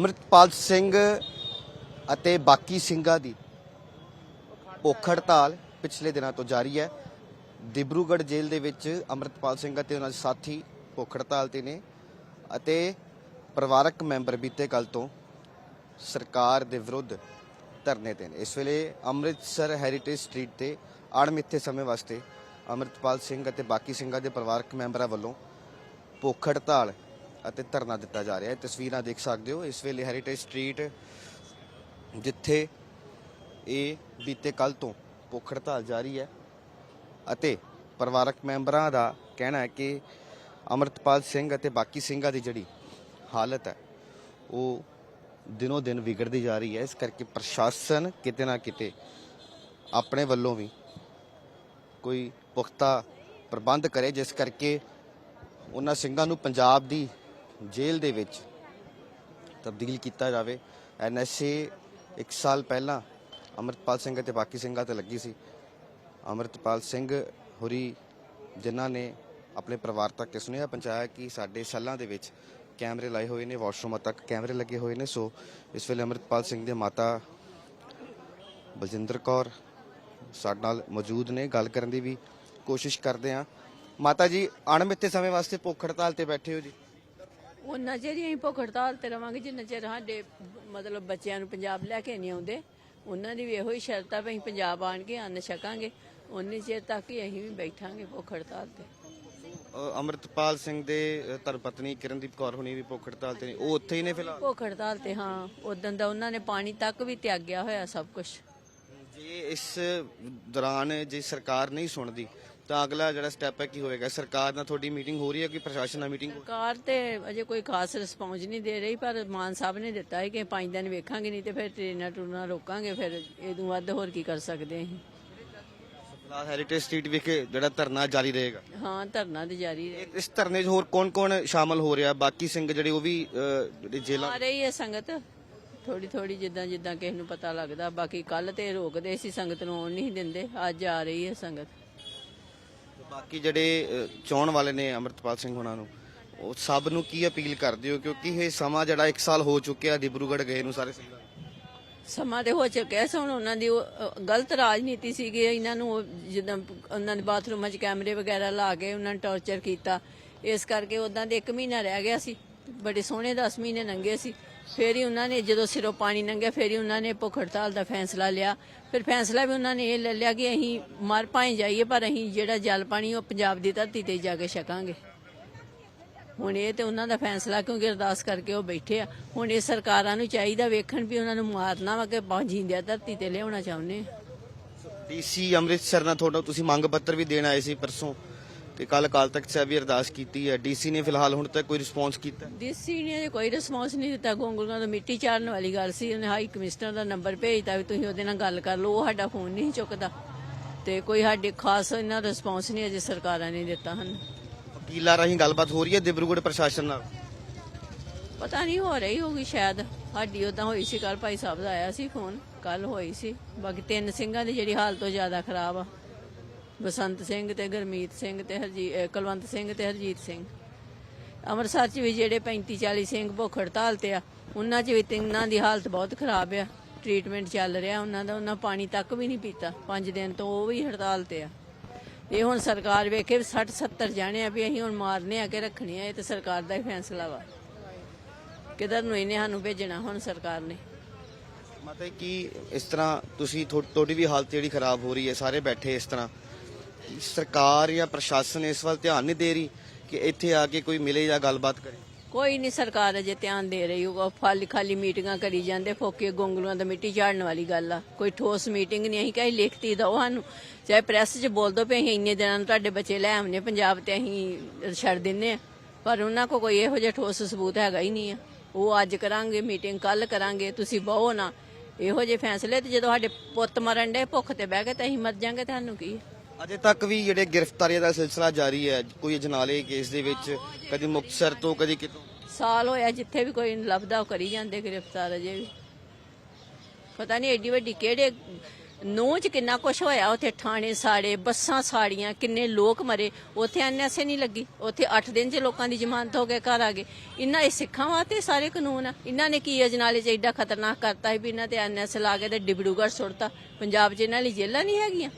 ਅੰਮ੍ਰਿਤਪਾਲ ਸਿੰਘ ਅਤੇ ਬਾਕੀ ਸਿੰਘਾਂ ਦੀ ਭੁੱਖ ਹੜਤਾਲ ਪਿਛਲੇ ਦਿਨਾਂ ਤੋਂ ਜਾਰੀ ਹੈ। ਦਿਬਰੂਗੜ੍ਹ ਜੇਲ੍ਹ ਦੇ ਵਿੱਚ ਅੰਮ੍ਰਿਤਪਾਲ ਸਿੰਘ ਅਤੇ ਉਹਨਾਂ ਦੇ ਸਾਥੀ ਭੁੱਖ ਹੜਤਾਲ ਤੇ ਨੇ ਅਤੇ ਪਰਿਵਾਰਕ ਮੈਂਬਰ ਬੀਤੇ ਕੱਲ ਤੋਂ ਸਰਕਾਰ ਦੇ ਵਿਰੁੱਧ ਧਰਨੇ ਤੇ ਨੇ। ਇਸ ਵੇਲੇ ਅੰਮ੍ਰਿਤਸਰ ਹੈਰੀਟੇਜ ਸਟਰੀਟ ਤੇ ਅਣਮਿੱਥੇ ਸਮੇਂ ਵਾਸਤੇ ਅੰਮ੍ਰਿਤਪਾਲ ਸਿੰਘ ਅਤੇ ਬਾਕੀ ਸਿੰਘਾਂ ਦੇ ਪਰਿਵਾਰਕ ਮੈਂਬਰਾਂ ਵੱਲੋਂ ਭੁੱਖ ਹੜਤਾਲ ਅਤੇ ਧਰਨਾ ਦਿੱਤਾ ਜਾ ਰਿਹਾ ਹੈ। ਤਸਵੀਰਾਂ ਦੇਖ ਸਕਦੇ ਹੋ। ਇਸ ਵੇਲੇ ਹੈਰੀਟੇਜ ਸਟਰੀਟ ਜਿੱਥੇ ਇਹ ਬੀਤੇ ਕੱਲ ਤੋਂ ਭੁੱਖ ਹੜਤਾਲ ਜਾਰੀ ਹੈ ਅਤੇ ਪਰਿਵਾਰਕ ਮੈਂਬਰਾਂ ਦਾ ਕਹਿਣਾ ਹੈ ਕਿ ਅਮਰਤਪਾਲ ਸਿੰਘ ਅਤੇ ਬਾਕੀ ਸਿੰਘਾਂ ਦੀ ਜਿਹੜੀ ਹਾਲਤ ਹੈ, ਉਹ ਦਿਨੋ ਦਿਨ ਵਿਗੜਦੀ ਜਾ ਰਹੀ ਹੈ। ਇਸ ਕਰਕੇ ਪ੍ਰਸ਼ਾਸਨ ਕਿਤੇ ਨਾ ਕਿਤੇ ਆਪਣੇ ਵੱਲੋਂ ਵੀ ਕੋਈ ਪੁਖਤਾ ਪ੍ਰਬੰਧ ਕਰੇ, ਜਿਸ ਕਰਕੇ ਉਹਨਾਂ ਸਿੰਘਾਂ ਨੂੰ ਪੰਜਾਬ ਦੀ ਜੇਲ੍ਹ ਦੇ ਵਿੱਚ ਤਬਦੀਲ ਕੀਤਾ ਜਾਵੇ। ਐਨਐਸਏ 1 ਸਾਲ ਪਹਿਲਾਂ ਅਮਰਤਪਾਲ ਸਿੰਘ ਅਤੇ ਬਾਕੀ ਸਿੰਘਾਂ ਤੇ ਲੱਗੀ ਸੀ। ਅਮਰਤਪਾਲ ਸਿੰਘ ਹੋਰੀ, ਜਿਨ੍ਹਾਂ ਨੇ ਆਪਣੇ ਪਰਿਵਾਰ ਤੱਕ ਸੁਨੇਹਾ ਪਹੁੰਚਾਇਆ ਕਿ ਸਾਡੇ ਸੈੱਲਾਂ ਦੇ ਵਿੱਚ ਕੈਮਰੇ ਲਾਏ ਹੋਏ ਨੇ, ਵਾਸ਼ਰੂਮਾਂ ਤੱਕ ਕੈਮਰੇ ਲੱਗੇ ਹੋਏ ਨੇ। ਸੋ ਇਸ ਵੇਲੇ ਅਮਰਤਪਾਲ ਸਿੰਘ ਦੇ ਮਾਤਾ ਬਲਜਿੰਦਰ ਕੌਰ ਸਾਡੇ ਨਾਲ ਮੌਜੂਦ ਨੇ। ਗੱਲ ਕਰਨ ਦੀ ਵੀ ਕੋਸ਼ਿਸ਼ ਕਰਦੇ ਆ ਮਾਤਾ ਜੀ, ਅਣਮਿੱਥੇ ਸਮੇਂ ਵਾਸਤੇ ਭੁੱਖ ਹੜਤਾਲ ਤੇ ਬੈਠੇ ਹੋ ਜੀ। ਉਹਨਾਂ ਚਿਰ ਹੀ ਅਸੀਂ ਭੁੱਖ ਹੜਤਾਲ ਤੇ ਰਵਾਂਗੇ ਜਿੰਨਾ ਚਿਰ ਸਾਡੇ ਮਤਲਬ ਬੱਚਿਆਂ ਨੂੰ ਪੰਜਾਬ ਲੈ ਕੇ ਨਹੀਂ ਆਉਂਦੇ ਉਹਨਾਂ ਦੀ ਵੀ ਇਹੋ ਹੀ ਸ਼ਰਤ ਆ ਵੀ ਅਸੀਂ ਪੰਜਾਬ ਆਣ ਕੇ ਅੰਨ ਛਕਾਂਗੇ ਉਨੀ ਚਿਰ ਤੱਕ ਹੀ ਅਸੀਂ ਵੀ ਬੈਠਾਂਗੇ ਭੁੱਖ ਹੜਤਾਲ ਤੇ ਅੰਮ੍ਰਿਤਪਾਲ ਸਿੰਘ ਦੇ ਅ, ਧਰਮ ਪਤਨੀ ਕਿਰਨਦੀਪ ਕੌਰ ਹੁਣੀ ਵੀ ਭੁੱਖ ਹੜਤਾਲ ਤੇ ਨੇ। ਉਹ ਉੱਥੇ ਹੀ ਨੇ ਫਿਲਹਾਲ? ਭੁੱਖ ਹੜਤਾਲ ਤੇ ਹਾਂ। ਉਦੋਂ ਦਾ ਉਹਨਾਂ ਨੇ ਪਾਣੀ ਤੱਕ ਵੀ ਤਿਆਗਿਆ ਹੋਇਆ ਸਭ ਕੁਝ ਜੇ ਇਸ ਦੌਰਾਨ ਜੇ ਸਰਕਾਰ ਨਹੀਂ ਸੁਣਦੀ ਤਾਂ ਅਗਲਾ ਜਿਹੜਾ ਸਟੈਪ ਹੈ ਕੀ ਹੋਏਗਾ ਸਰਕਾਰ ਨਾਲ ਤੁਹਾਡੀ ਮੀਟਿੰਗ ਹੋ ਰਹੀ ਹੈ ਕਿ ਪ੍ਰਸ਼ਾਸਨ ਨਾਲ ਮੀਟਿੰਗ ਸਰਕਾਰ ਤੇ ਅਜੇ ਕੋਈ ਖਾਸ ਰਿਸਪੌਂਸ ਨਹੀਂ ਦੇ ਰਹੀ ਪਰ ਮਾਨ ਸਾਹਿਬ ਨੇ ਦਿੱਤਾ ਹੈ ਕਿ ਪੰਜ ਦਿਨ ਵੇਖਾਂਗੇ ਨਹੀਂ ਤੇ ਫਿਰ ਟ੍ਰੇਨਾਂ ਟੂਨਾਂ ਰੋਕਾਂਗੇ ਫਿਰ ਇਹਦੋਂ ਵੱਧ ਹੋਰ ਕੀ ਕਰ ਸਕਦੇ ਅਸੀਂ? ਫਿਲਹਾਲ ਹੈਰੀਟੇਜ ਸਟਰੀਟ ਵਿਖੇ ਜਿਹੜਾ ਧਰਨਾ ਜਾਰੀ ਰਹੇਗਾ। ਹਾਂ ਧਰਨਾ ਤੇ ਜਾਰੀ ਰਹੇ ਇਸ ਧਰਨੇ 'ਚ ਹੋਰ ਕੌਣ-ਕੌਣ ਸ਼ਾਮਲ ਹੋ ਰਿਹਾ? ਬਾਕੀ ਸਿੰਘ ਜਿਹੜੇ ਉਹ ਵੀ ਜਿਹੜੇ ਜੇਲ੍ਹਾਂ ਆ ਰਹੀ ਹੈ ਸੰਗਤ। ਥੋੜੀ ਥੋੜੀ ਜਿੱਦਾਂ ਜਿੱਦਾਂ ਕਿਸੇ ਨੂੰ ਪਤਾ ਲੱਗਦਾ। ਬਾਕੀ ਕੱਲ ਤੇ ਰੋਕਦੇ ਸੀ ਸੰਗਤ ਨੂੰ ਆਉਣ ਨਹੀਂ ਦਿੰਦੇ। ਅੱਜ ਆ ਰਹੀ ਹੈ ਸੰਗਤ। ਬਾਕੀ ਜਿਹੜੇ ਅ, ਵਾਲੇ ਨੇ ਅਮਰਤਪਾਲ ਸਿੰਘ ਹੁਣਾਂ ਨੂੰ ਉਹ ਸਭ ਨੂੰ ਕੀ ਅਪੀਲ ਕਰਦੇ ਹੋ? ਕਿਉਂਕਿ ਇਹ ਸਮਾਂ ਜਿਹੜਾ 1 ਸਾਲ ਹੋ ਚੁੱਕਿਆ ਦਿਬਰੂਗੜ੍ਹ ਗਏ ਨੂੰ ਸਾਰੇ ਸਿੰਘਾਂ ਨੂੰ। ਸਮਾਂ ਤੇ ਹੋ ਚੁੱਕਿਆ। ਸੀ ਹੁਣ ਉਹਨਾਂ ਦੀ ਉਹ, ਅ, ਗਲਤ ਰਾਜਨੀਤੀ ਸੀਗੀ। ਇਹਨਾਂ ਨੂੰ ਉਹ ਜਿੱਦਾਂ ਉਹਨਾਂ ਦੇ ਬਾਥਰੂਮਾਂ 'ਚ ਕੈਮਰੇ ਵਗੈਰਾ ਲਾ ਕੇ ਉਹਨਾਂ ਨੂੰ ਟੌਰਚਰ ਕੀਤਾ। ਇਸ ਕਰਕੇ ਉਦਾਂ ਦੇ 1 ਮਹੀਨਾ ਰਹਿ ਗਿਆ ਸੀ। ਬੜੇ ਸੋਹਣੇ 10 ਮਹੀਨੇ ਲੰਘੇ ਸੀ। ਫਿਰ ਹੀ ਉਹਨਾਂ ਨੇ ਜਦੋਂ ਸਿਰੋਂ ਪਾਣੀ ਲੰਘਿਆ, ਫਿਰ ਹੀ ਉਹਨਾਂ ਨੇ ਭੁੱਖ ਹੜਤਾਲ ਦਾ ਫੈਸਲਾ ਲਿਆ। ਫਿਰ ਫੈਸਲਾ ਵੀ ਉਹਨਾਂ ਨੇ ਇਹ ਲੈ ਲਿਆ ਕਿ ਅਸੀਂ ਮਰ ਭਾਈ ਜਾਈਏ, ਪਰ ਅਸੀਂ ਜਿਹੜਾ ਜਲ ਪਾਣੀ ਉਹ ਪੰਜਾਬ ਦੀ ਧਰਤੀ ਤੇ ਜਾ ਕੇ ਛਕਾਂਗੇ। ਹੁਣ ਇਹ ਤੇ ਉਹਨਾਂ ਦਾ ਫੈਸਲਾ, ਕਿਉਂਕਿ ਅਰਦਾਸ ਕਰਕੇ ਉਹ ਬੈਠੇ ਆ। ਹੁਣ ਇਹ ਸਰਕਾਰਾਂ ਨੂੰ ਚਾਹੀਦਾ ਵੇਖਣ ਵੀ ਉਹਨਾਂ ਨੂੰ ਮਾਰਨਾ ਵਾ ਕਿ ਜਿੰਦਿਆ ਧਰਤੀ ਤੇ ਲਿਆਉਣਾ ਚਾਹੁੰਦੇ ਆ। ਡੀਸੀ ਅੰਮ੍ਰਿਤਸਰ ਨਾਲ ਤੁਹਾਡਾ ਤੁਸੀਂ ਮੰਗ ਪੱਤਰ ਵੀ ਦੇਣ ਆਏ ਸੀ ਪਰਸੋਂ। ਤੇ ਕੱਲ ਕਾਲ ਤੱਕ ਸਾਹਿਬ ਵੀ ਅਰਦਾਸ ਕੀਤੀ ਹੈ। ਡੀਸੀ ਨੇ ਫਿਲਹਾਲ ਹੁਣ ਤੱਕ ਕੋਈ ਰਿਸਪੌਂਸ ਕੀਤਾ? ਡੀਸੀ ਨੇ ਕੋਈ ਰਿਸਪੌਂਸ ਨਹੀਂ ਦਿੱਤਾ। ਗੋਂਗਲੂਆਂ ਤੋਂ ਮਿੱਟੀ ਚਾੜਨ ਵਾਲੀ ਗੱਲ ਸੀ। ਉਹਨੇ ਹਾਈ ਕਮਿਸ਼ਨਰ ਦਾ ਨੰਬਰ ਭੇਜਤਾ ਵੀ ਤੁਸੀਂ ਉਹਦੇ ਨਾਲ ਗੱਲ ਕਰ ਲਓ। ਉਹ ਸਾਡਾ ਫੋਨ ਨਹੀਂ ਚੁੱਕਦਾ। ਤੇ ਕੋਈ ਸਾਡੇ ਖਾਸ ਇਹਨਾਂ ਰਿਸਪੌਂਸ ਨਹੀਂ ਅਜੇ ਸਰਕਾਰਾਂ ਨੇ ਦਿੱਤਾ ਹਨ। ਵਕੀਲਾਂ ਰਾਹੀਂ ਗੱਲਬਾਤ ਹੋ ਰਹੀ ਹੈ ਦਿਬਰੂਗੜ੍ਹ ਪ੍ਰਸ਼ਾਸਨ ਨਾਲ? ਪਤਾ ਨਹੀਂ ਹੋ ਰਹੀ ਹੋਗੀ ਸ਼ਾਇਦ। ਸਾਡੀ ਉਦਾਂ ਹੋਈ ਸੀ ਕੱਲ ਭਾਈ ਸਾਹਿਬ ਦਾ ਆਇਆ ਸੀ ਫੋਨ। ਕੱਲ ਹੋਈ ਸੀ। ਬਾਕੀ ਤਿੰਨ ਸਿੰਘਾਂ ਦੀ ਜਿਹੜੀ ਹਾਲਤ ਉਹ ਜ਼ਿਆਦਾ ਖਰਾਬ ਆ। ਬਸੰਤ ਸਿੰਘ ਤੇ ਗੁਰਮੀਤ ਸਿੰਘ ਤੇ ਹਰਜੀਤ ਅਹ ਕੁਲਵੰਤ ਸਿੰਘ ਤੇ ਹਰਜੀਤ ਸਿੰਘ। ਅੰਮ੍ਰਿਤਸਰ 'ਚ ਵੀ ਜਿਹੜੇ 35 40 ਸਿੰਘ ਭੁੱਖ ਹੜਤਾਲ ਤੇ ਆ, ਉਹਨਾਂ 'ਚ ਵੀ ਤਿੰਨਾਂ ਦੀ ਹਾਲਤ ਬਹੁਤ ਖਰਾਬ ਆ। ਟ੍ਰੀਟਮੈਂਟ ਚੱਲ ਰਿਹਾ ਉਹਨਾਂ ਦਾ, ਉਹਨਾਂ ਪਾਣੀ ਤੱਕ ਵੀ ਨਹੀਂ ਪੀਤਾ। 5 ਦਿਨ ਤੋਂ ਉਹ ਵੀ ਹੜਤਾਲ ਤੇ ਆ। ਇਹ ਹੁਣ ਸਰਕਾਰ ਵੇਖੇ 60 70 ਜਾਣੇ ਆ ਵੀ ਅਸੀਂ ਹੁਣ ਮਾਰਨੇ ਆ ਕਿ ਰੱਖਣੇ ਆ, ਇਹ ਤੇ ਸਰਕਾਰ ਦਾ ਹੀ ਫੈਸਲਾ ਵਾ। ਕਿਧਰ ਨੂੰ ਇਹਨੇ ਸਾਨੂੰ ਭੇਜਣਾ ਹੁਣ ਸਰਕਾਰ ਨੇ? ਮਤਲਬ ਕਿ ਇਸ ਤਰ੍ਹਾਂ ਤੁਸੀਂ ਤੁਹਾਡੀ ਵੀ ਹਾਲਤ ਜਿਹੜੀ ਖਰਾਬ ਹੋ ਰਹੀ ਹੈ, ਸਾਰੇ ਬੈਠੇ ਇਸ ਤਰ੍ਹਾਂ? ਸਰਕਾਰ ਜਾਂ ਪ੍ਰਸ਼ਾਸਨ ਇਸ ਵੱਲ ਧਿਆਨ ਨਹੀਂ ਦੇ ਰਹੀ ਕਿ ਇੱਥੇ ਆ ਕੇ ਕੋਈ ਮਿਲੇ ਜਾਂ ਗੱਲਬਾਤ ਕਰੇ? ਕੋਈ ਨਹੀਂ, ਸਰਕਾਰ ਅਜੇ ਧਿਆਨ ਦੇ ਰਹੀ ਉਹ ਖਾਲੀ ਖਾਲੀ ਮੀਟਿੰਗਾਂ ਕਰੀ ਜਾਂਦੇ, ਫੋਕੇ ਗੋਂਗਲੂਆਂ ਦਾ ਮਿੱਟੀ ਝਾੜਨ ਵਾਲੀ ਗੱਲ ਆ। ਕੋਈ ਠੋਸ ਮੀਟਿੰਗ ਨਹੀਂ, ਅਸੀਂ ਕਹੀ ਲਿਖਤੀ ਦੋ ਸਾਨੂੰ। ਚਾਹੇ ਪ੍ਰੈਸ 'ਚ ਬੋਲ ਦੋ ਪਏ ਅਸੀਂ ਇੰਨੇ ਦਿਨਾਂ ਨੂੰ ਤੁਹਾਡੇ ਬੱਚੇ ਲੈ ਆਉਣੇ ਪੰਜਾਬ ਤੇ ਅਸੀਂ ਛੱਡ ਦਿੰਨੇ ਆ ਪਰ ਉਹਨਾਂ ਕੋ ਕੋਈ ਇਹੋ ਜਿਹਾ ਠੋਸ ਸਬੂਤ ਹੈਗਾ ਹੀ ਨਹੀਂ ਆ। ਉਹ ਅੱਜ ਕਰਾਂਗੇ, ਮੀਟਿੰਗ ਕੱਲ ਕਰਾਂਗੇ, ਤੁਸੀਂ ਬਹੁ ਨਾ। ਇਹੋ ਜਿਹੇ ਫੈਸਲੇ ਤੇ ਜਦੋਂ ਸਾਡੇ ਪੁੱਤ ਮਰਨ ਦੇ ਭੁੱਖ ਤੇ ਬਹਿ ਗਏ ਤੇ ਅਸੀਂ ਮਰ ਜਾਾਂਗੇ, ਤੁਹਾਨੂੰ ਕੀ? ਅਜੇ ਤੱਕ ਵੀ ਜਿਹੜੇ ਗ੍ਰਿਫਤਾਰੀਆਂ ਦਾ ਸਿਲਸਿਲਾ ਜਾਰੀ ਹੈ, ਕੋਈ ਅਜਨਾਲੇ ਕੇਸ ਦੇ ਵਿੱਚ, ਕਦੀ ਮੁਕਤਸਰ ਤੋਂ, ਕਦੀ ਕਿਤੋਂ? ਸਾਲ ਹੋਇਆ, ਜਿੱਥੇ ਵੀ ਕੋਈ ਲੱਭਦਾ, ਉਹ ਕਰੀ ਜਾਂਦੇ ਗ੍ਰਿਫਤਾਰ ਅਜੇ ਵੀ। ਪਤਾ ਨਹੀਂ ਏਡੀ ਵੱਡੀ ਕਿਹੜੇ ਨੌ ਚ ਕਿੰਨਾ ਕੁਛ ਹੋਇਆ, ਉੱਥੇ ਥਾਣੇ ਸਾੜੇ, ਬੱਸਾਂ ਸਾੜੀਆਂ, ਕਿੰਨੇ ਲੋਕ ਮਰੇ, ਉੱਥੇ ਐਨਐਸਏ ਨਹੀਂ ਲੱਗੀ। ਉੱਥੇ 8 ਦਿਨ ਚ ਲੋਕਾਂ ਦੀ ਜ਼ਮਾਨਤ ਹੋ ਗਏ ਘਰ ਆ ਗਏ। ਇਹਨਾਂ ਇਹ ਸਿੱਖਾਂ ਵਾਸਤੇ ਸਾਰੇ ਕਾਨੂੰਨ ਆ। ਇਹਨਾਂ ਨੇ ਕੀ ਅਜਨਾਲੇ ਚ ਐਡਾ ਖਤਰਨਾਕ ਕਰਤਾ ਸੀ ਵੀ ਇਹਨਾਂ ਤੇ ਐਨਐਸਏ ਲਾ ਕੇ ਤੇ ਡਿਬੜੂਗੜ੍ਹ ਸੁੱਟਤਾ। ਪੰਜਾਬ 'ਚ ਇਹਨਾਂ ਲਈ ਜੇਲ੍ਹਾਂ ਨਹੀਂ ਹੈਗੀਆਂ।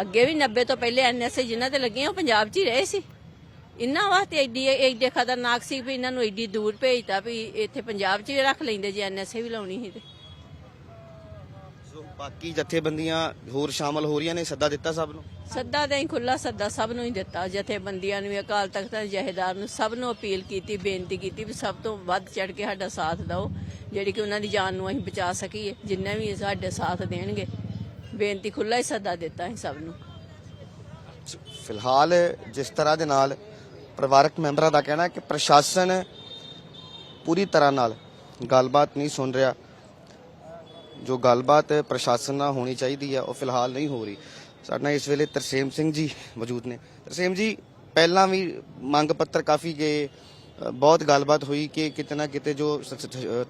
ਅੱਗੇ ਵੀ 90 ਤੋਂ ਪਹਿਲੇ ਐਨਐਸਏ ਜਿਨ੍ਹਾਂ ਤੇ ਲੱਗੀਆਂ ਉਹ ਪੰਜਾਬ 'ਚ ਹੀ ਰਹੇ ਸੀ। ਇਹਨਾਂ ਵਾਸਤੇ ਐਡੀ ਐਡੇ ਖਤਰਨਾਕ ਸੀ ਵੀ ਇਹਨਾਂ ਨੂੰ ਐਡੀ ਦੂਰ ਭੇਜਤਾ ਵੀ ਇੱਥੇ ਪੰਜਾਬ 'ਚ ਹੀ ਰੱਖ ਲੈਂਦੇ ਜੇ ਐਨਐਸਏ ਵੀ ਲਾਉਣੀ ਸੀ ਤੇ। ਸੋ ਬਾਕੀ ਜਥੇਬੰਦੀਆਂ ਹੋਰ ਸ਼ਾਮਲ ਹੋ ਰਹੀਆਂ ਨੇ ਸੱਦਾ ਦਿੱਤਾ ਸਭ ਨੂੰ? ਸੱਦਾ ਤਾਂ ਹੀ ਖੁੱਲਾ ਸੱਦਾ ਸਭ ਨੂੰ ਹੀ ਦਿੱਤਾ। ਜਥੇਬੰਦੀਆਂ ਨੂੰ ਅਕਾਲ ਤਖਤ ਦੇ ਜਹੇਦਾਰ ਨੂੰ ਸਭ ਨੂੰ ਅਪੀਲ ਕੀਤੀ ਬੇਨਤੀ ਕੀਤੀ ਵੀ ਸਭ ਤੋਂ ਵੱਧ ਚੜ ਕੇ ਸਾਡਾ ਸਾਥ ਦਿਓ। ਜਿਹੜੀ ਕਿ ਉਹਨਾਂ ਦੀ ਜਾਨ ਨੂੰ ਅਸੀਂ ਬਚਾ ਸਕੀਏ ਜਿੰਨੇ ਵੀ ਸਾਡੇ ਸਾਥ ਦੇਣਗੇ। ਬੇਨਤੀ ਖੁੱਲਾ ਹੀ ਸੱਦਾ ਦਿੱਤਾ ਹੈ ਸਭ ਨੂੰ। ਫਿਲਹਾਲ ਜਿਸ ਤਰ੍ਹਾਂ ਦੇ ਨਾਲ ਪਰਿਵਾਰਕ ਮੈਂਬਰਾਂ ਦਾ ਕਹਿਣਾ ਹੈ ਕਿ ਪ੍ਰਸ਼ਾਸਨ ਪੂਰੀ ਤਰ੍ਹਾਂ ਨਾਲ ਗੱਲਬਾਤ ਨਹੀਂ ਸੁਣ ਰਿਹਾ। ਜੋ ਗੱਲਬਾਤ ਪ੍ਰਸ਼ਾਸਨ ਨਾਲ ਹੋਣੀ ਚਾਹੀਦੀ ਹੈ, ਉਹ ਫਿਲਹਾਲ ਨਹੀਂ ਹੋ ਰਹੀ। ਸਾਡੇ ਨਾਲ ਇਸ ਵੇਲੇ ਤਰਸੇਮ ਸਿੰਘ ਜੀ ਮੌਜੂਦ ਨੇ। ਤਰਸੇਮ ਜੀ, ਪਹਿਲਾਂ ਵੀ ਮੰਗ ਪੱਤਰ ਕਾਫੀ ਗਏ ਬਹੁਤ ਗੱਲਬਾਤ ਹੋਈ ਕਿ ਕਿਤੇ ਨਾ ਕਿਤੇ ਜੋ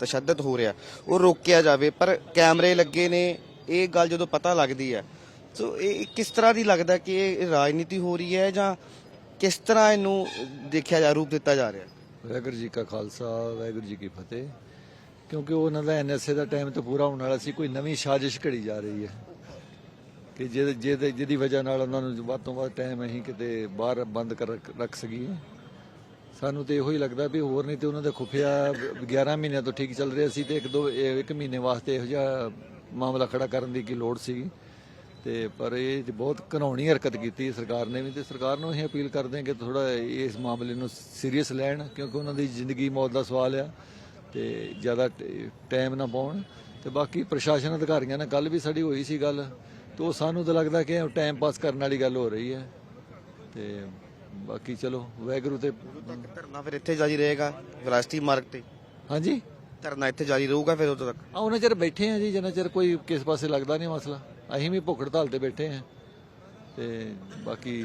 ਤਸ਼ੱਦਦ ਹੋ ਰਿਹਾ, ਉਹ ਰੋਕਿਆ ਜਾਵੇ। ਪਰ ਕੈਮਰੇ ਲੱਗੇ ਨੇ ਇਹ ਗੱਲ ਜਦੋਂ ਪਤਾ ਲੱਗਦੀ ਹੈ, ਸੋ ਇਹ ਕਿਸ ਤਰ੍ਹਾਂ ਦੀ ਲੱਗਦਾ ਕਿ ਇਹ ਰਾਜਨੀਤੀ ਹੋ ਰਹੀ ਹੈ ਜਾਂ ਕਿਸ ਤਰ੍ਹਾਂ ਇਹਨੂੰ ਦੇਖਿਆ ਜਾ, ਰੂਪ ਦਿੱਤਾ ਜਾ ਰਿਹਾ ਵਾਹਿਗੁਰੂ ਜੀ ਕਾ ਖਾਲਸਾ, ਵਾਹਿਗੁਰੂ ਜੀ ਕੀ ਫਤਿਹ। ਕਿਉਂਕਿ ਉਹਨਾਂ ਦਾ ਐਨਐਸਏ ਦਾ ਟਾਈਮ ਤਾਂ ਪੂਰਾ ਹੋਣ ਵਾਲਾ ਸੀ, ਕੋਈ ਨਵੀਂ ਸਾਜ਼ਿਸ਼ ਘੜੀ ਜਾ ਰਹੀ ਹੈ। ਕਿ ਜਿਹਦੇ ਜਿਹਦੇ, ਜਿਹਦੀ ਵਜ੍ਹਾ ਨਾਲ ਉਹਨਾਂ ਨੂੰ ਵੱਧ ਤੋਂ ਵੱਧ ਟਾਈਮ ਅਸੀਂ ਕਿਤੇ ਬਾਹਰ ਬੰਦ ਕਰ ਰੱਖ- ਸਕੀਏ। ਸਾਨੂੰ ਤੇ ਇਹੋ ਹੀ ਲੱਗਦਾ ਵੀ ਹੋਰ ਨਹੀਂ ਤੇ ਉਹਨਾਂ ਦਾ ਖੁਫੀਆ 11 ਮਹੀਨਿਆਂ ਤੋਂ ਠੀਕ ਚੱਲ ਰਿਹਾ ਸੀ ਤੇ ਇੱਕ ਦੋ, ਇੱਕ ਮਹੀਨੇ ਵਾਸਤੇ ਇਹੋ ਜਿਹਾ ਮਾਮਲਾ ਖੜਾ ਕਰਨ ਦੀ ਕੀ ਲੋੜ ਸੀ ਤੇ ਪਰ ਇਹ ਬਹੁਤ ਘਨਾਉਣੀ ਹਰਕਤ ਕੀਤੀ ਸਰਕਾਰ ਨੇ ਵੀ ਤੇ ਸਰਕਾਰ ਨੂੰ ਅਸੀਂ ਅਪੀਲ ਕਰਦੇ ਹਾਂ ਕਿ ਥੋੜਾ ਇਸ ਮਾਮਲੇ ਨੂੰ ਸੀਰੀਅਸ ਲੈਣ ਕਿਉਂਕਿ ਉਹਨਾਂ ਦੀ ਜ਼ਿੰਦਗੀ ਮੌਤ ਦਾ ਸਵਾਲ ਆ ਤੇ ਜ਼ਿਆਦਾ ਟਾਈਮ ਨਾ ਪਾਉਣ। ਤੇ ਬਾਕੀ ਪ੍ਰਸ਼ਾਸਨ ਅਧਿਕਾਰੀਆਂ ਨਾਲ ਕੱਲ ਵੀ ਸਾਡੀ ਹੋਈ ਸੀ ਗੱਲ ਤੇ ਉਹ ਸਾਨੂੰ ਤਾਂ ਲੱਗਦਾ ਕਿ ਟਾਈਮ ਪਾਸ ਕਰਨ ਵਾਲੀ ਗੱਲ ਹੋ ਰਹੀ ਹੈ। ਤੇ ਬਾਕੀ ਚਲੋ ਵੈਗਰੂ ਤੇ ਧਰਨਾ ਫਿਰ ਇੱਥੇ ਜਾਰੀ ਰਹੇਗਾ ਵਿਰਾਸਤੀ ਮਾਰਗ ਤੇ। ਹਾਂਜੀ? ਧਰਨਾ ਇੱਥੇ ਜਾਰੀ ਰਹੂਗਾ ਫਿਰ ਉਦੋਂ ਤੱਕ। ਆ ਉਹਨਾਂ ਚਿਰ ਬੈਠੇ ਆ ਜੀ ਜਿੰਨਾ ਚਿਰ ਕੋਈ ਕਿਸ ਪਾਸੇ ਲੱਗਦਾ ਨਹੀਂ ਮਸਲਾ। ਅਸੀਂ ਵੀ ਭੁੱਖ ਹੜਤਾਲ ਤੇ ਬੈਠੇ ਆ। ਤੇ ਬਾਕੀ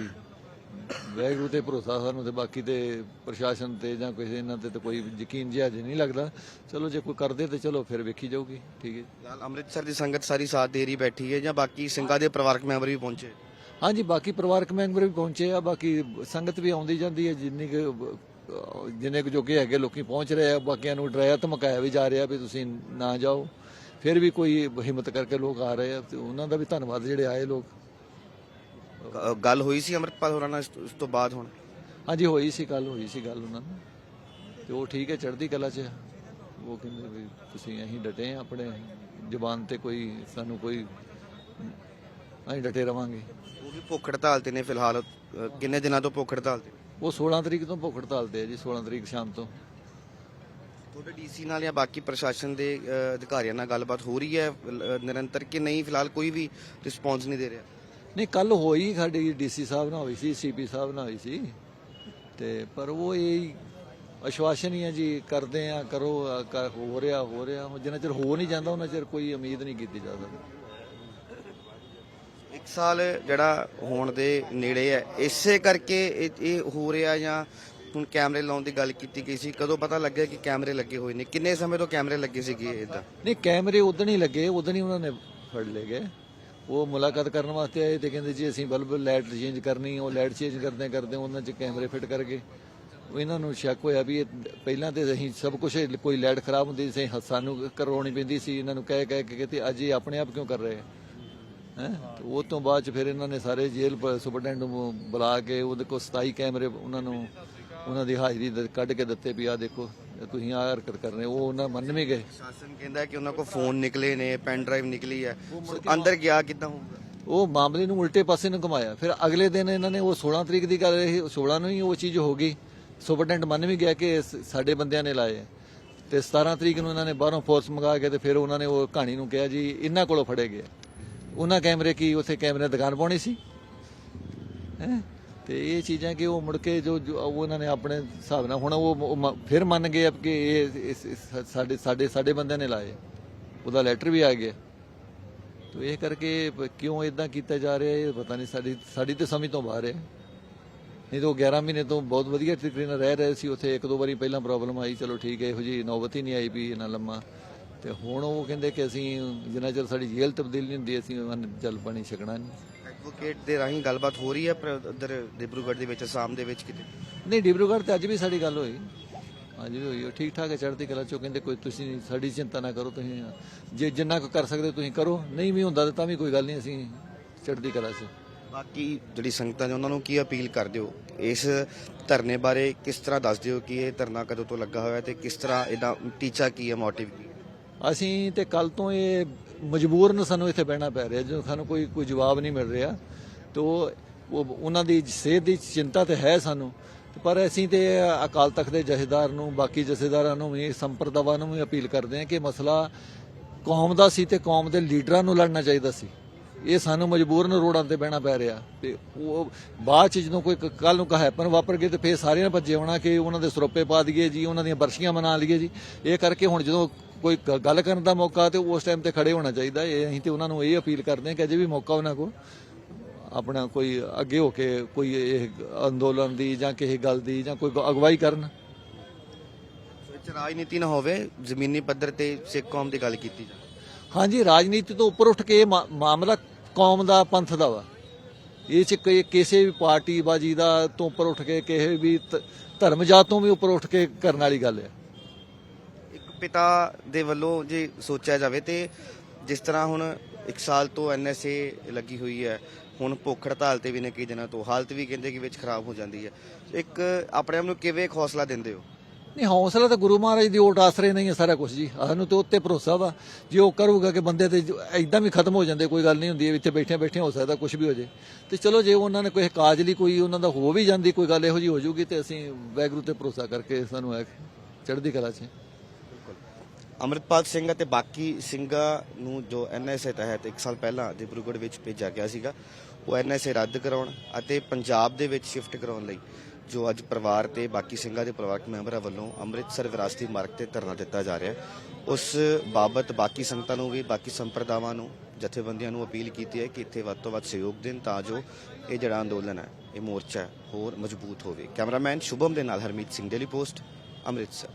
ਵੈਗਰੂ ਤੇ ਭਰੋਸਾ ਸਾਨੂੰ ਤੇ ਬਾਕੀ ਤੇ ਪ੍ਰਸ਼ਾਸਨ ਤੇ ਜਾਂ ਕਿਸੇ ਇਹਨਾਂ ਤੇ ਤਾਂ ਕੋਈ ਯਕੀਨ ਜਿਹਾ ਜੇ ਨਹੀਂ ਲੱਗਦਾ। ਚਲੋ ਜੇ ਕੋਈ ਕਰਦੇ ਤੇ ਚਲੋ ਫਿਰ ਵੇਖੀ ਜਾਊਗੀ। ਠੀਕ ਹੈ ਫਿਲਹਾਲ ਅੰਮ੍ਰਿਤਸਰ ਦੀ ਸੰਗਤ ਸਾਰੀ ਸਾਥ ਦੇ ਰਹੀ ਬੈਠੀ ਹੈ ਜਾਂ ਬਾਕੀ ਸਿੰਘਾਂ ਦੇ ਪਰਿਵਾਰਕ ਮੈਂਬਰ ਵੀ ਪਹੁੰਚੇ? ਹਾਂਜੀ ਬਾਕੀ ਪਰਿਵਾਰਕ ਮੈਂਬਰ ਵੀ ਪਹੁੰਚੇ ਆ ਬਾਕੀ ਸੰਗਤ ਵੀ ਆਉਂਦੀ ਜਾਂਦੀ ਹੈ ਜਿੰਨੀ ਕੁ ਜਿੰਨੇ ਕੁ ਜੋਗੇ ਹੈਗੇ ਲੋਕੀ ਪਹੁੰਚ ਰਹੇ ਆ ਬਾਕੀਆਂ ਨੂੰ ਡਰਾਇਆ ਧਮਕਾਇਆ ਵੀ ਜਾ ਰਿਹਾ ਵੀ ਤੁਸੀਂ ਨਾ ਜਾਓ। ਫਿਰ ਵੀ ਕੋਈ ਹਿੰਮਤ ਕਰਕੇ ਲੋਕ ਆ ਰਹੇ ਆ ਤੇ ਉਹਨਾਂ ਦਾ ਵੀ ਧੰਨਵਾਦ ਜਿਹੜੇ ਆਏ ਲੋਕ। ਗੱਲ ਹੋਈ ਸੀ ਅੰਮ੍ਰਿਤਪਾਲ ਹੋਰਾਂ ਨਾਲ ਇਸ ਤੋਂ ਬਾਅਦ ਹੁਣ? ਹਾਂਜੀ ਹੋਈ ਸੀ ਗੱਲ ਹੋਈ ਸੀ ਗੱਲ ਉਹਨਾਂ ਨਾਲ। ਤੇ ਉਹ ਠੀਕ ਹੈ ਚੜ੍ਹਦੀ ਕਲਾ 'ਚ। ਉਹ ਕਹਿੰਦੇ ਵੀ ਤੁਸੀਂ ਅਸੀਂ ਡਟੇ ਆ ਆਪਣੇ ਜ਼ੁਬਾਨ ਤੇ ਕੋਈ ਸਾਨੂੰ ਕੋਈ ਅਸੀਂ ਡਟੇ ਰਵਾਂਗੇ। ਉਹ ਵੀ ਭੁੱਖ ਹੜਤਾਲ ਤੇ ਨੇ ਫਿਲਹਾਲ। ਕਿੰਨੇ ਦਿਨਾਂ ਤੋਂ ਭੁੱਖ ਹੜਤਾਲ ਤੇ? ਉਹ 16 ਤਰੀਕ ਤੋਂ ਭੁੱਖ ਹੜਤਾਲ ਤੇ ਹੈ ਜੀ 16 ਤਰੀਕ ਸ਼ਾਮ ਤੋਂ। ਤੁਹਾਡੇ ਡੀਸੀ ਨਾਲ ਜਾਂ ਬਾਕੀ ਪ੍ਰਸ਼ਾਸਨ ਦੇ ਅ, ਅਧਿਕਾਰੀਆਂ ਨਾਲ ਗੱਲਬਾਤ ਹੋ ਰਹੀ ਹੈ ਅ, ਨਿਰੰਤਰ ਕਿ ਨਹੀਂ ਫਿਲਹਾਲ ਕੋਈ ਵੀ ਰਿਸਪੌਂਸ ਨਹੀਂ ਦੇ ਰਿਹਾ? ਨਹੀਂ ਕੱਲ ਹੋਈ ਸਾਡੀ ਡੀਸੀ ਸਾਹਿਬ ਨਾਲ ਹੋਈ ਸੀ ਸੀਪੀ ਸਾਹਿਬ ਨਾਲ ਹੋਈ ਸੀ। ਤੇ ਪਰ ਉਹ ਇਹ ਅਸ਼ਵਾਸਨ ਹੀ ਹੈ ਜੀ ਕਰਦੇ ਆ ਕਰੋ ਆ, ਕਰ- ਹੋ ਰਿਹਾ ਹੋ ਰਿਹਾ। ਹੁਣ ਜਿੰਨਾ ਚਿਰ ਹੋ ਨਹੀਂ ਜਾਂਦਾ ਉਹਨਾਂ ਚਿਰ ਕੋਈ ਉਮੀਦ ਨਹੀਂ ਕੀਤੀ ਜਾ ਸਕਦੀ। ਸਾਲ ਜਿਹੜਾ ਹੋਣ ਦੇ ਨੇੜੇ ਹੈ। ਇਸੇ ਕਰਕੇ ਇਹ- ਇਹ ਹੋ ਰਿਹਾ ਜਾਂ ਹੁਣ ਕੈਮਰੇ ਲਾਉਣ ਦੀ ਗੱਲ ਕੀਤੀ ਗਈ ਸੀ। ਕਦੋਂ ਪਤਾ ਲੱਗਿਆ ਕਿ ਕੈਮਰੇ ਲੱਗੇ ਹੋਏ ਨੇ? ਕਿੰਨੇ ਸਮੇਂ ਤੋਂ ਕੈਮਰੇ ਲੱਗੇ ਸੀਗੇ ਇਦਾਂ ਨਹੀਂ, ਕੈਮਰੇ ਉਦੋਂ ਹੀ ਲੱਗੇ, ਉਦੋਂ ਹੀ ਉਹਨਾਂ ਨੇ ਫੜ ਲਏ ਗਏ। ਉਹ ਮੁਲਾਕਾਤ ਕਰਨ ਵਾਸਤੇ ਆਏ ਤੇ ਕਹਿੰਦੇ ਜੀ ਅਸੀਂ ਬਲਬ ਲਾਈਟ ਚੇਂਜ ਕਰਨੀ, ਉਹ ਲਾਈਟ ਚੇਂਜ ਕਰਦੇ ਕਰਦੇ ਉਹਨਾਂ 'ਚ ਕੈਮਰੇ ਫਿੱਟ ਕਰ ਗਏ। ਉਹ ਇਹਨਾਂ ਨੂੰ ਸ਼ੱਕ ਹੋਇਆ ਵੀ ਇਹ ਪਹਿਲਾਂ ਤੇ ਅਸੀਂ ਸਭ ਕੁਝ ਕੋਈ ਲਾਈਟ ਖਰਾਬ ਹੁੰਦੀ ਸੀ ਸਾਨੂੰ ਕਰਵਾਉਣੀ ਪੈਂਦੀ ਸੀ, ਇਹਨਾਂ ਨੂੰ ਕਹਿ ਕਹਿ ਕੇ ਤੇ ਅੱਜ ਇਹ ਆਪਣੇ ਆਪ ਕਿਉਂ ਕਰ ਰਹੇ ਹੈ? ਉਹ ਤੋਂ ਬਾਅਦ ਚ ਫਿਰ ਇਹਨਾਂ ਨੇ ਸਾਰੇ ਜੇਲ੍ਹ ਸੁਪਰਡੈਂਟ ਨੂੰ ਬੁਲਾ ਕੇ ਉਹਦੇ ਕੋਲ 27 ਕੈਮਰੇ ਉਹਨਾਂ ਨੂੰ ਉਹਨਾਂ ਦੀ ਹਾਜ਼ਰੀ ਦੇ ਕੱਢ ਕੇ ਦਿੱਤੇ ਵੀ ਆ ਦੇਖੋ ਤੁਸੀਂ ਆ ਹਰਕਤ ਕਰ ਰਹੇ ਹੋ। ਉਹ ਉਹਨਾਂ ਮੰਨ ਵੀ ਗਏ। ਸ਼ਾਸਨ ਕਹਿੰਦਾ ਕਿ ਉਹਨਾਂ ਕੋਲ ਫੋਨ ਨਿਕਲੇ ਨੇ ਪੈਨ ਡਰਾਈਵ ਨਿਕਲੀ ਹੈ। ਅੰਦਰ ਗਿਆ ਕਿੱਦਾਂ ਹੋਊਗਾ? ਉਹ ਮਾਮਲੇ ਨੂੰ ਉਲਟੇ ਪਾਸੇ ਨੂੰ ਘੁਮਾਇਆ। ਫਿਰ ਅਗਲੇ ਦਿਨ ਇਹਨਾਂ ਨੇ ਉਹ 16 ਤਰੀਕ ਦੀ ਗੱਲ ਇਹ 16 ਨੂੰ ਹੀ ਉਹ ਚੀਜ਼ ਹੋ ਗਈ। ਸੁਪਰਡੈਂਟ ਮੰਨ ਵੀ ਗਿਆ ਕਿ ਸਾਡੇ ਬੰਦਿਆਂ ਨੇ ਲਾਏ। ਤੇ 17 ਤਰੀਕ ਨੂੰ ਇਹਨਾਂ ਨੇ ਬਾਹਰੋਂ ਫੋਰਸ ਮੰਗਾ ਕੇ ਤੇ ਫਿਰ ਉਹਨਾਂ ਨੇ ਉਹ ਕਹਾਣੀ ਨੂੰ ਕਿਹਾ ਜੀ ਇਹਨਾਂ ਕੋਲੋਂ ਫੜੇ ਗਏ। ਉਹਨਾਂ ਕੈਮਰੇ ਕੀ ਉੱਥੇ ਕੈਮਰੇ ਦੁਕਾਨ ਪਾਉਣੀ ਸੀ? ਹੈਂ? ਤੇ ਇਹ ਚੀਜ਼ਾਂ ਕਿ ਉਹ ਮੁੜ ਕੇ ਜੋ ਉਹਨਾਂ ਨੇ ਆਪਣੇ ਹਿਸਾਬ ਨਾਲ ਹੁਣ ਉਹ ਫਿਰ ਮੰਨ ਗਏ ਕਿ ਇਹ ਸਾਡੇ ਸਾਡੇ ਸਾਡੇ ਬੰਦਿਆਂ ਨੇ ਲਾਏ। ਉਹਦਾ ਲੈਟਰ ਵੀ ਆ ਗਿਆ। ਤੋ ਇਹ ਕਰਕੇ ਕਿਉਂ ਇਦਾਂ ਕੀਤਾ ਜਾ ਰਿਹਾ ਇਹ ਪਤਾ ਨਹੀਂ, ਸਾਡੀ ਸਾਡੀ ਤੇ ਸਮਝ ਤੋਂ ਬਾਹਰ ਹੈ। ਨਹੀਂ ਤਾਂ ਉਹ 11 ਮਹੀਨੇ ਤੋਂ ਬਹੁਤ ਵਧੀਆ ਤਰੀਕੇ ਨਾਲ ਰਹਿ ਰਹੇ ਸੀ। ਉੱਥੇ ਇੱਕ ਦੋ ਵਾਰੀ ਪਹਿਲਾਂ ਪ੍ਰੋਬਲਮ ਆਈ, ਚਲੋ ਠੀਕ ਹੈ, ਇਹੋ ਜੀ ਨੌਬਤ ਹੀ ਨਹੀਂ ਆਈ ਵੀ ਇਹਨਾਂ ਲੰਮਾ। ਤੇ ਹੁਣ ਉਹ ਕਹਿੰਦੇ ਕਿ ਅਸੀਂ ਜਿੰਨਾ ਚਿਰ ਸਾਡੀ ਜੇਲ੍ਹ ਤਬਦੀਲ ਨਹੀਂ ਹੁੰਦੀ ਅਸੀਂ ਅੰਨ ਜਲ ਪਾਣੀ ਛਕਣਾ ਨਹੀਂ। ਐਡਵੋਕੇਟ ਦੇ ਰਾਹੀਂ ਗੱਲਬਾਤ ਹੋ ਰਹੀ ਹੈ ਪਰ ਉਧਰ ਡਿਬਰੂਗੜ੍ਹ ਦੇ ਵਿੱਚ ਅਸਾਮ ਦੇ ਵਿੱਚ ਕਿਤੇ? ਨਹੀਂ ਡਿਬਰੂਗੜ੍ਹ ਤੇ ਅੱਜ ਵੀ ਸਾਡੀ ਗੱਲ ਹੋਈ। ਅੱਜ ਵੀ ਹੋਈ ਉਹ ਠੀਕ ਠਾਕ ਹੈ ਚੜ੍ਹਦੀ ਕਲਾ ਚੋਂ ਕਹਿੰਦੇ ਕੋਈ ਤੁਸੀਂ ਸਾਡੀ ਚਿੰਤਾ ਨਾ ਕਰੋ ਤੁਸੀਂ ਜੇ ਜਿੰਨਾ ਕੁ ਕਰ ਸਕਦੇ ਤੁਸੀਂ ਕਰੋ। ਨਹੀਂ ਵੀ ਹੁੰਦਾ ਤਾਂ ਵੀ ਕੋਈ ਗੱਲ ਨਹੀਂ ਅਸੀਂ ਚੜ੍ਹਦੀ ਕਲਾ 'ਚ। ਬਾਕੀ ਜਿਹੜੀ ਸੰਗਤਾਂ ਨੇ ਉਹਨਾਂ ਨੂੰ ਕੀ ਅਪੀਲ ਕਰਦੇ ਹੋ? ਇਸ ਧਰਨੇ ਬਾਰੇ ਕਿਸ ਤਰ੍ਹਾਂ ਦੱਸ ਦਿਓ ਕਿ ਇਹ ਧਰਨਾ ਕਦੋਂ ਤੋਂ ਲੱਗਾ ਹੋਇਆ ਤੇ ਕਿਸ ਤਰ੍ਹਾਂ ਇਹਦਾ ਟੀਚਾ ਕੀ ਹੈ ਮੋਟਿਵ ਕੀ? ਅਸੀਂ ਤੇ ਕੱਲ ਤੋਂ ਇਹ ਮਜਬੂਰਨ ਸਾਨੂੰ ਇੱਥੇ ਬਹਿਣਾ ਪੈ ਰਿਹਾ, ਜਦੋਂ ਸਾਨੂੰ ਕੋਈ ਕੋਈ ਜਵਾਬ ਨਹੀਂ ਮਿਲ ਰਿਹਾ, ਤੇ ਉਹ ਉਹਨਾਂ ਦੀ ਸਿਹਤ ਦੀ ਚਿੰਤਾ ਤੇ ਹੈ ਸਾਨੂੰ ਪਰ ਅਸੀਂ ਤੇ ਅਕਾਲ ਤਖਤ ਦੇ ਜਥੇਦਾਰ ਨੂੰ, ਬਾਕੀ ਜਥੇਦਾਰਾਂ ਨੂੰ ਵੀ, ਸੰਪਰਦਾਵਾਂ ਨੂੰ ਵੀ ਅਪੀਲ ਕਰਦੇ ਹਾਂ ਕਿ ਮਸਲਾ ਕੌਮ ਦਾ ਸੀ ਤੇ ਕੌਮ ਦੇ ਲੀਡਰਾਂ ਨੂੰ ਲੜਨਾ ਚਾਹੀਦਾ ਸੀ। ਇਹ ਸਾਨੂੰ ਮਜਬੂਰਨ ਰੋਡਾਂ ਤੇ ਬਹਿਣਾ ਪੈ ਰਿਹਾ, ਤੇ ਉਹ ਬਾਅਦ ਚ ਜਦੋਂ ਕੋਈ ਕੱਲ ਨੂੰ ਕਹਾਪਨ ਵਾਪਰ ਗਏ ਤੇ ਫੇਰ ਸਾਰਿਆਂ ਨੇ ਭੱਜੇ ਹੋਣਾ ਕਿ ਉਹਨਾਂ ਦੇ ਸਰੋਪੇ ਪਾ ਦਈਏ ਜੀ, ਉਹਨਾਂ ਦੀਆਂ ਬਰਸ਼ੀਆਂ ਮਨਾ ਲਈਏ ਜੀ। ਇਹ ਕਰਕੇ ਹੁਣ ਜਦੋਂ ਕੋਈ ਗ- ਗੱਲ ਕਰਨ ਦਾ ਮੌਕਾ ਤੇ ਉਸ ਟਾਈਮ ਤੇ ਖੜੇ ਹੋਣਾ ਚਾਹੀਦਾ ਇਹ ਅਸੀਂ ਤੇ ਉਹਨਾਂ ਨੂੰ ਇਹ ਅਪੀਲ ਕਰਦੇ ਹਾਂ ਕਿ ਅਜੇ ਵੀ ਮੌਕਾ ਉਹਨਾਂ ਕੋ ਆਪਣਾ ਕੋਈ ਅੱਗੇ ਹੋ ਕੇ ਕੋਈ ਇਹ ਅੰਦੋਲਨ ਦੀ ਜਾਂ ਕਿਸੇ ਗੱਲ ਦੀ ਜਾਂ ਕੋਈ ਅਗਵਾਈ ਕਰਨ। ਸੋ ਇਹ 'ਚ ਰਾਜਨੀਤੀ ਨਾ ਹੋਵੇ ਜ਼ਮੀਨੀ ਪੱਧਰ ਤੇ ਸਿੱਖ ਕੌਮ ਦੀ ਗੱਲ ਕੀਤੀ ਜਾਵੇ। ਹਾਂਜੀ ਰਾਜਨੀਤੀ ਤੋਂ ਉੱਪਰ ਉੱਠ ਕੇ ਇਹ ਮਾ- ਮਾਮਲਾ ਕੌਮ ਦਾ ਪੰਥ ਦਾ ਵਾ। ਇਹ ਚ ਕੋਈ ਕਿਸੇ ਵੀ ਪਾਰਟੀ ਬਾਜੀ ਦਾ ਤੋਂ ਉੱਪਰ ਉੱਠ ਕੇ ਕਿਸੇ ਵੀ ਧ- ਧਰਮ ਜਾਤ ਤੋਂ ਵੀ ਉੱਪਰ ਉੱਠ ਕੇ ਕਰਨ ਵਾਲੀ ਗੱਲ ਹੈ। ਪਿਤਾ ਦੇ ਵੱਲੋਂ ਜੇ ਸੋਚਿਆ ਜਾਵੇ ਤੇ ਜਿਸ ਤਰ੍ਹਾਂ ਹੁਣ ਇੱਕ ਸਾਲ ਤੋਂ ਐਨਐਸਏ ਲੱਗੀ ਹੋਈ ਹੈ, ਹੁਣ ਭੁੱਖ ਹੜਤਾਲ ਤੇ ਵੀ ਨੇ ਕਈ ਦਿਨਾਂ ਤੋਂ, ਹਾਲਤ ਵੀ ਕਹਿੰਦੇ ਕਿ ਵਿੱਚ ਖਰਾਬ ਹੋ ਜਾਂਦੀ ਹੈ। ਇੱਕ ਆਪਣੇ ਆਪ ਨੂੰ ਕਿਵੇਂ ਹੌਸਲਾ ਦਿੰਦੇ ਹੋ? ਨਹੀਂ, ਹੌਸਲਾ ਤਾਂ ਗੁਰੂ ਮਹਾਰਾਜ ਦੀ ਓਟ ਆਸਰੇ ਨਹੀਂ ਹੈ ਸਾਰਾ ਕੁਝ ਜੀ। ਸਾਨੂੰ ਤੇ ਉੱਤੇ ਭਰੋਸਾ ਵਾ, ਜੇ ਉਹ ਕਰੂਗਾ ਕਿ ਬੰਦੇ ਤੇ ਐਦਾਂ ਵੀ ਖਤਮ ਹੋ ਜਾਂਦੇ, ਕੋਈ ਗੱਲ ਨਹੀਂ ਹੁੰਦੀ ਇੱਥੇ ਬੈਠੇ ਬੈਠੇ ਹੋ ਸਕਦਾ ਕੁਝ ਵੀ ਹੋ ਜੇ। ਤੇ ਚਲੋ, ਜੇ ਉਹਨਾਂ ਨੇ ਕੋਈ ਕਾਜ ਲਈ ਕੋਈ ਉਹਨਾਂ ਦਾ ਹੋ ਵੀ ਜਾਂਦੀ, ਕੋਈ ਗੱਲ ਇਹੋ ਜੀ ਹੋ ਜੂਗੀ ਤੇ ਅਸੀਂ ਵੈਗਰੂ ਤੇ ਭਰੋਸਾ ਕਰਕੇ ਸਾਨੂੰ ਹੈ ਚੜ੍ਹਦੀ ਕਲਾ 'ਚ ਅੰਮ੍ਰਿਤਪਾਲ ਸਿੰਘ ਅਤੇ ਬਾਕੀ ਸਿੰਘਾਂ ਨੂੰ ਜੋ ਐਨਐਸਏ ਤਹਿਤ 1 ਸਾਲ ਪਹਿਲਾਂ ਡਿਬਰੂਗੜ੍ਹ ਵਿੱਚ ਭੇਜਿਆ ਗਿਆ ਸੀਗਾ, ਉਹ ਐਨਐਸਏ ਰੱਦ ਕਰਾਉਣ ਅਤੇ ਪੰਜਾਬ ਦੇ ਵਿੱਚ ਸ਼ਿਫਟ ਕਰਾਉਣ ਲਈ ਜੋ ਅੱਜ ਪਰਿਵਾਰ ਤੇ ਬਾਕੀ ਸਿੰਘਾਂ ਦੇ ਪਰਿਵਾਰਕ ਮੈਂਬਰਾਂ ਵੱਲੋਂ ਅੰਮ੍ਰਿਤਸਰ ਵਿਰਾਸਤੀ ਮਾਰਗ ਤੇ ਧਰਨਾ ਦਿੱਤਾ ਜਾ ਰਿਹਾ ਹੈ। ਉਸ ਬਾਬਤ ਬਾਕੀ ਸੰਗਤਾਂ ਨੂੰ ਵੀ, ਬਾਕੀ ਸੰਪਰਦਾਵਾਂ ਨੂੰ, ਜਥੇਬੰਦੀਆਂ ਨੂੰ ਅਪੀਲ ਕੀਤੀ ਹੈ ਕਿ ਇੱਥੇ ਵੱਧ ਤੋਂ ਵੱਧ ਸਹਿਯੋਗ ਦੇਣ ਤਾਂ ਜੋ ਇਹ ਜਿਹੜਾ ਅੰਦੋਲਨ ਹੈ, ਇਹ ਮੋਰਚਾ ਹੋਰ ਮਜ਼ਬੂਤ ਹੋਵੇ। ਕੈਮਰਾਮੈਨ ਸ਼ੁਭਮ ਦੇ ਨਾਲ ਹਰਮੀਤ ਸਿੰਘ, ਡੇਲੀ ਪੋਸਟ, ਅੰਮ੍ਰਿਤਸਰ।